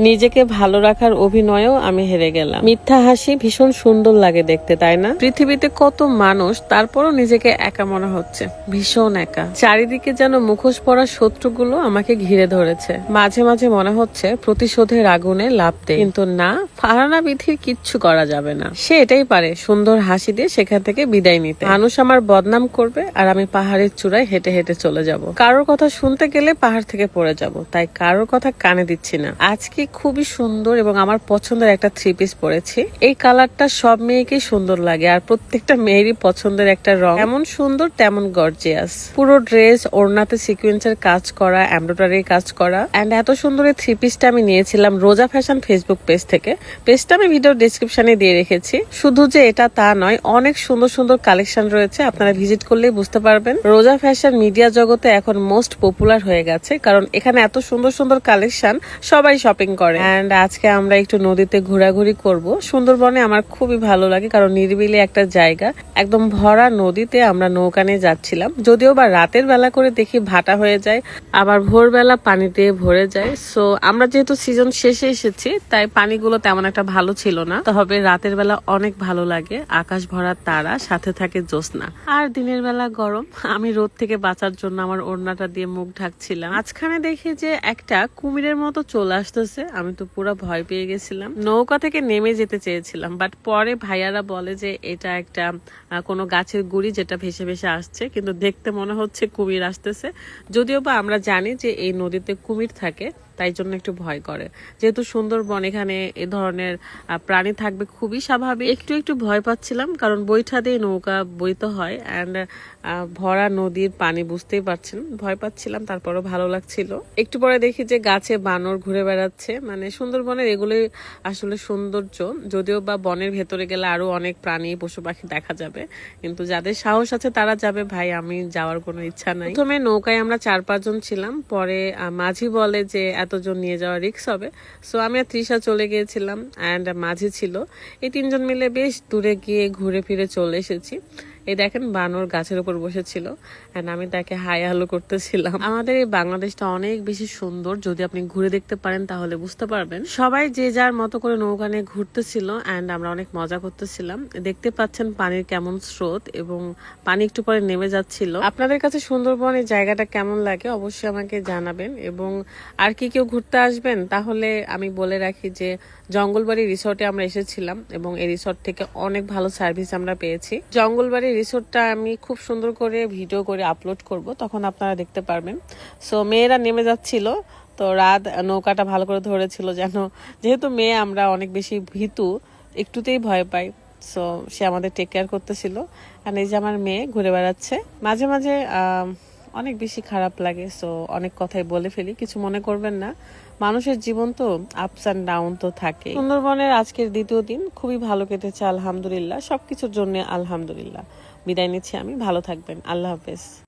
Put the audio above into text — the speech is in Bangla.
নিজেকে ভালো রাখার অভিনয়েও আমি হেরে গেলাম। মিথ্যা হাসি ভীষণ সুন্দর লাগে দেখতে, তাই না? পৃথিবীতে কত মানুষ তারপরও নিজেকে একা মনে হচ্ছে। ভীষণ একা। চারিদিকে যেন মুখোশ পড়া শত্রুগুলো আমাকে ঘিরে ধরেছে। মাঝে মাঝে মনে হচ্ছে প্রতিশোধের আগুনে লাভ দেয় কিন্তু না ফারানা বিধির কিচ্ছু করা যাবে না। সে এটাই পারে, সুন্দর হাসি দিয়ে সেখান থেকে বিদায় নিতে। মানুষ আমার বদনাম করবে আর আমি পাহাড়ের চূড়ায় হেঁটে হেঁটে চলে যাব। কারোর কথা শুনতে গেলে পাহাড় থেকে পড়ে যাব, তাই কারোর কথা কানে দিচ্ছি না। আজকে খুবই সুন্দর এবং আমার পছন্দের একটা থ্রি পিস পরেছি। এই কালারটা সব মেয়েকেই সুন্দর লাগে আর প্রত্যেকটা মেয়েরই পছন্দের একটা রং। এমন সুন্দর, তেমন গর্জিয়াস পুরো ড্রেস ওড়নাতে সিকুয়েন্সের কাজ করা এমব্রয়ডারির কাজ করা। এন্ড এত সুন্দর এই থ্রি পিসটা আমি নিয়েছিলাম রোজা ফ্যাশন ফেসবুক পেজ থেকে। পেজটা আমি ভিডিও ডিসক্রিপশনে দিয়ে রেখেছি। শুধু যে এটা তা নয়, অনেক সুন্দর সুন্দর কালেকশন রয়েছে। আপনারা ভিজিট করলেই বুঝতে পারবেন। রোজা ফ্যাশন মিডিয়া জগতে এখন মোস্ট পপুলার হয়ে গেছে। কারণ এখানে এত সুন্দর সুন্দর কালেকশন সবাই শপিং করে। এন্ড আজকে আমরা একটু নদীতে ঘোরাঘুরি করব। সুন্দরবনে আমার খুবই ভালো লাগে, কারণ নিরিবিলি একটা জায়গা। একদম ভরা নদীতে আমরা নৌকা নিয়ে যাচ্ছিলাম। যদিও বা রাতের বেলা করে দেখি ভাটা হয়ে যায়, আবার ভোরবেলা পানি দিয়ে ভরে যায়। সো আমরা যেহেতু সিজন শেষে এসেছি, তাই পানিগুলো তেমন একটা ভালো ছিল না। তবে রাতের বেলা অনেক ভালো লাগে, আকাশ ভরা তারা, সাথে থাকে জ্যোৎস্না। আর দিনের বেলা গরম, আমি রোদ থেকে বাঁচার জন্য আমার ওড়নাটা দিয়ে মুখ ঢাকছিলাম। মাঝখানে দেখি যে একটা কুমিরের মতো চলে আসতেছে আমি তো পুরো ভয় পেয়ে গেছিলাম। নৌকা থেকে নেমে যেতে চেয়েছিলাম বাট পরে ভাইয়ারা বলে যে এটা একটা কোনো গাছের গুড়ি যেটা ভেসে ভেসে আসছে, কিন্তু দেখতে মনে হচ্ছে কুমির আসতেছে। যদিও বা আমরা জানি যে এই নদীতে কুমির থাকে তাই জন্য একটু ভয় করে। যেহেতু সুন্দরবন এখানে এ ধরনের প্রাণী থাকবে খুবই স্বাভাবিক। একটু একটু ভয় পাচ্ছিলাম, কারণ বৈঠা দিয়ে নৌকা বইতে হয় অ্যান্ড ভরা নদীর পানি বুঝতেই পারছেন। ভয় পাচ্ছিলাম, তারপরও ভালো লাগছিল। একটু পরে দেখি যে গাছে বানর ঘুরে বেড়াচ্ছে। মানে সুন্দরবনের এগুলোই আসলে সৌন্দর্য। যদিও বা বনের ভেতরে গেলে আরও অনেক প্রাণী, পশু পাখি দেখা যাবে, কিন্তু যাদের সাহস আছে তারা যাবে, ভাই, আমি যাওয়ার কোনো ইচ্ছা নাই। প্রথমে নৌকায় আমরা চার পাঁচজন ছিলাম, পরে মাঝি বলে যে এতজন নিয়ে যাওয়া রিক্স হবে। সো আমি আর তৃষা চলে গিয়েছিলাম অ্যান্ড মাঝে ছিল। এই তিনজন মিলে বেশ দূরে গিয়ে ঘুরে ফিরে চলে এসেছি। এই দেখেন বানর গাছের উপর বসেছিল এন্ড আমি তাকে হাই হ্যালো করতেছিলাম। আমাদের এই বাংলাদেশটা অনেক বেশি সুন্দর যদি আপনি ঘুরে দেখতে পারেন তাহলে বুঝতে পারবেন। সবাই যে যার মতো করে নৌকা নিয়ে ঘুরতেছিল এন্ড আমরা অনেক মজা করতেছিলাম। দেখতে পাচ্ছেন পানির কেমন স্রোত এবং পানি একটু পরে নেমে যাচ্ছিল। আপনাদের কাছে সুন্দরবন এই জায়গাটা কেমন লাগে অবশ্যই আমাকে জানাবেন এবং আর কি কেউ ঘুরতে আসবেন তাহলে আমি বলে রাখি যে জঙ্গলবাড়ি রিসোর্টে আমরা এসেছিলাম এবং এই রিসোর্ট থেকে অনেক ভালো সার্ভিস আমরা পেয়েছি। জঙ্গলবাড়ি রিসোর্টটা আমি খুব সুন্দর করে ভিডিও করে আপলোড করব, তখন আপনারা দেখতে পারবেন। সো মেয়েরা নেমে যাচ্ছিল, তো রাত নৌকাটা ভালো করে ধরেছিল যেন, যেহেতু মেয়ে আমরা অনেক বেশি ভীতু, একটুতেই ভয় পাই। সো সে আমাদের টেক কেয়ার করতেছিল। আর এই যে আমার মেয়ে ঘুরে বেড়াচ্ছে, মাঝে মাঝে অনেক বেশি খারাপ লাগে সো অনেক কথাই বলে ফেলি, কিছু মনে করবেন না। মানুষের জীবন তো আপস অ্যান্ড ডাউন তো থাকে সুন্দরবনের আজকের দ্বিতীয় দিন খুবই ভালো কেটেছে, আলহামদুলিল্লাহ। সব কিছুর জন্য আলহামদুলিল্লাহ। বিদায় নিচ্ছি আমি, ভালো থাকবেন। আল্লাহ হাফেজ।